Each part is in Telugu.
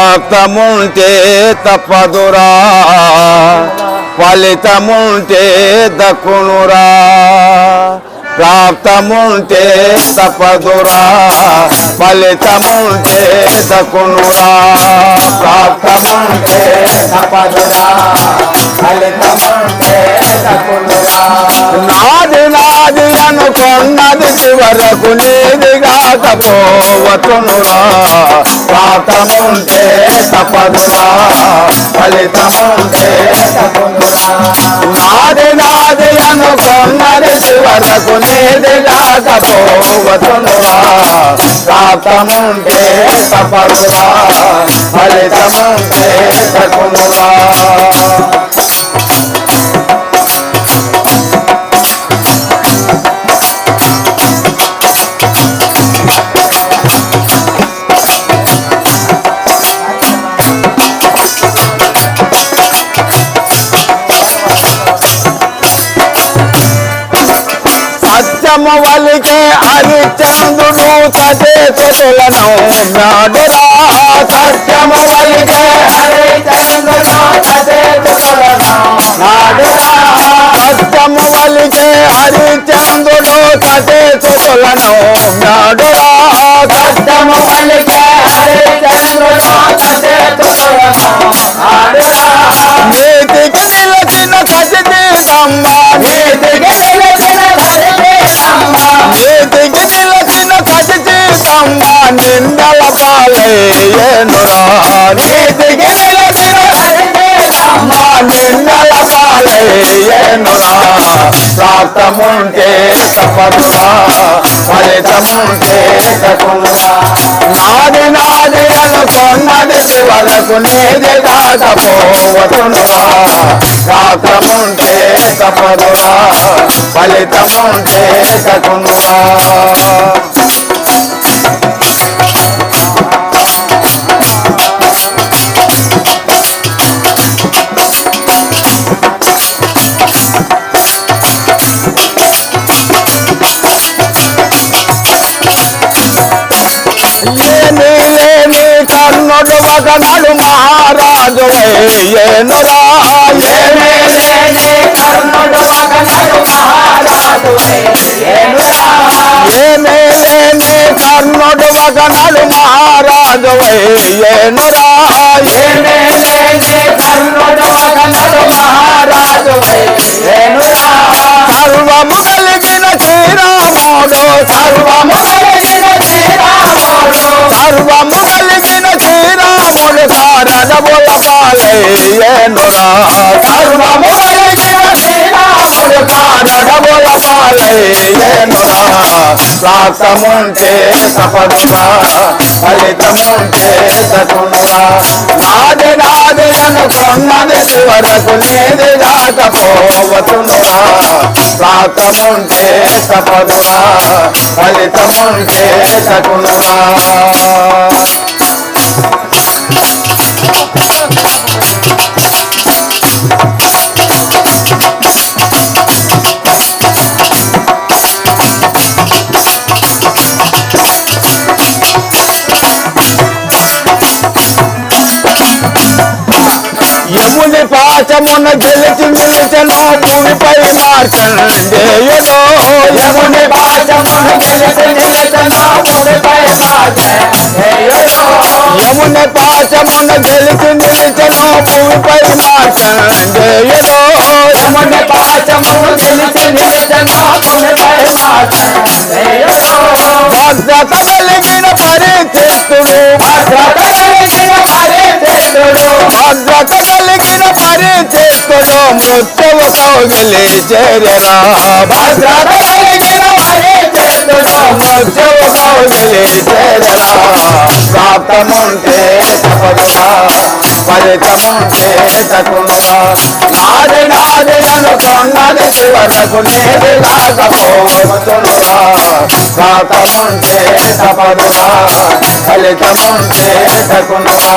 ప్రాప్తముంటే తప్పదురా. ఫలితముంటే దక్కునురా. ప్రాప్తముంటే తప్పదురా. ఫలితముంటే దక్కునురా. ప్రాప్తముంటే తప్పదురా. ఫలితముంటే వరకు చివరకు నీది కాకపోవచ్చునురా ప్రాప్తముంటే తప్పదురా. ఫలితముంటే నాది నాది అనుకున్నది చివరకు నీది కాకపోవచ్చునురా పాతముంటే తపదురా ఫలితముంటే తప్పునురా. సత్యము వలికే హరిచంద్రుడు సచేతులను నాడురా. సత్యము వలికే హరిచంద్రుడు సచేతులను నాడురా. సత్యము వలికే హరిచంద్రుడు సచేతులను నాడురా. సత్యము వలికే హరిచంద్రుడు సచేతులను నాడురా. నీతికి నిలచిన సచితి సమ్మ నీతికి నిలచిన నీతికి నిలచిన సచితి సమ్మ నిందల పాలేయనురా నీతికి నిలచిన సమ్మ నిందల పాలేయనురా ప్రాప్తముంటే తపదురా ఫలితముంటే తకునురా నాది నాది అనుకున్నది చివరకు నీది కాకపోవతునురా ప్రాప్తముంటే maleta montesa con కన్నుడు మగనడు మహారాజు ఏనురా కర్ణుడు లేని కన్నుడు మహారాజు ఏనురా లేని పాలయ్యేనురా సపదుగా ఫలితముంటే తకునురా నాది నాది అనుకున్నది చివరకు నేది కాకపోవతునురా ప్రాప్తముంటే సపదుగా ఫలితముంటే తకునురా యమున గెలిచి నిలిచను భూమిపై మార్కండేయుడు యముని పాచమున గెలిచి యముని పాచమున గెలిచి నిలిచిన భూమిపై మార్కండేయుడు యముని పాచమున గెలిచి నిలిచిన భూమిపై మార్కండేయుడు భద్రత కలిగిన పరిచిత్తుడు భద్రత కలిగిన పరిచిత్తుడు భక్త కలిగిన పరిచిత్తుడు మృత్యువు కౌగిలి చేరెనా భద్రత ప్రాప్తముంటే తపదురా ఫలితముంటే తకునురా నాది నాది అనుకున్నది చివరకు నేది కాకపోవచ్చునురా ప్రాప్తముంటే తపదురా ఫలితముంటే తకునురా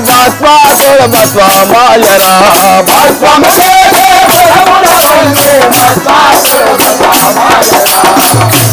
భస్వాముల భస్వామాలన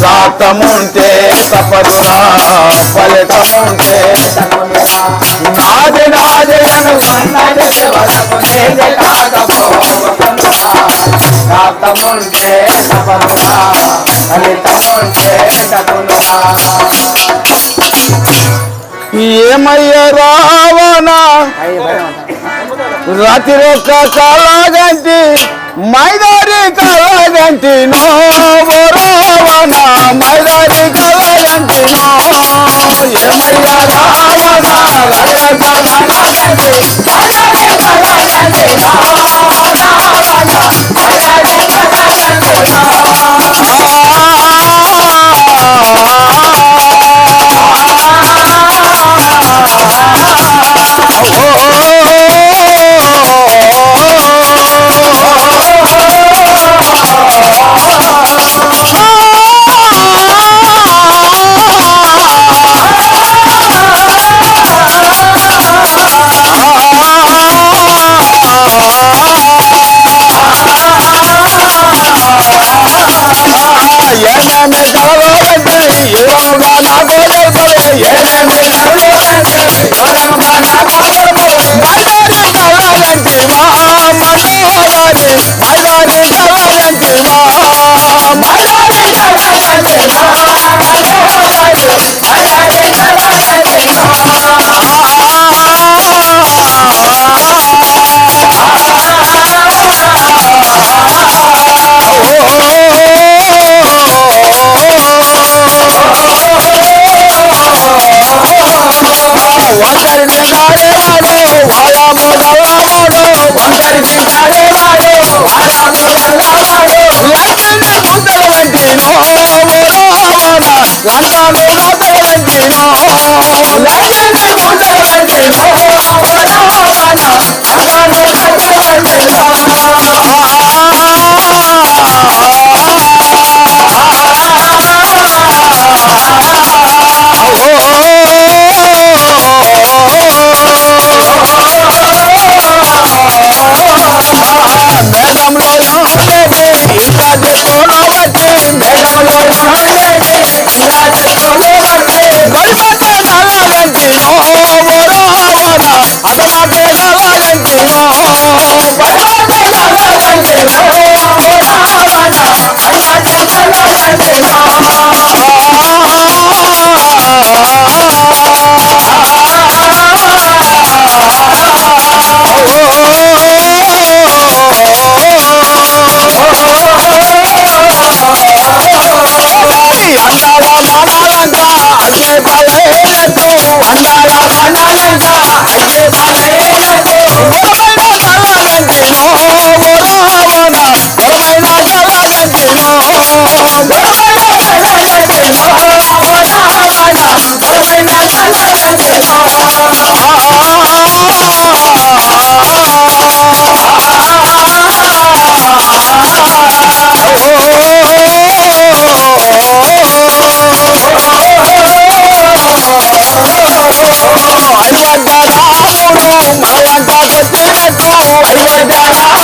శాతముంటే తపమునా ఫలితముంటే నాది నాదలను శాతముంటే తపమునా ఫలితముంటే సగుణా ఏమయ్యా రావణా? రాత్రొక్క కళగంటి మైదారి కళగంటి no Lord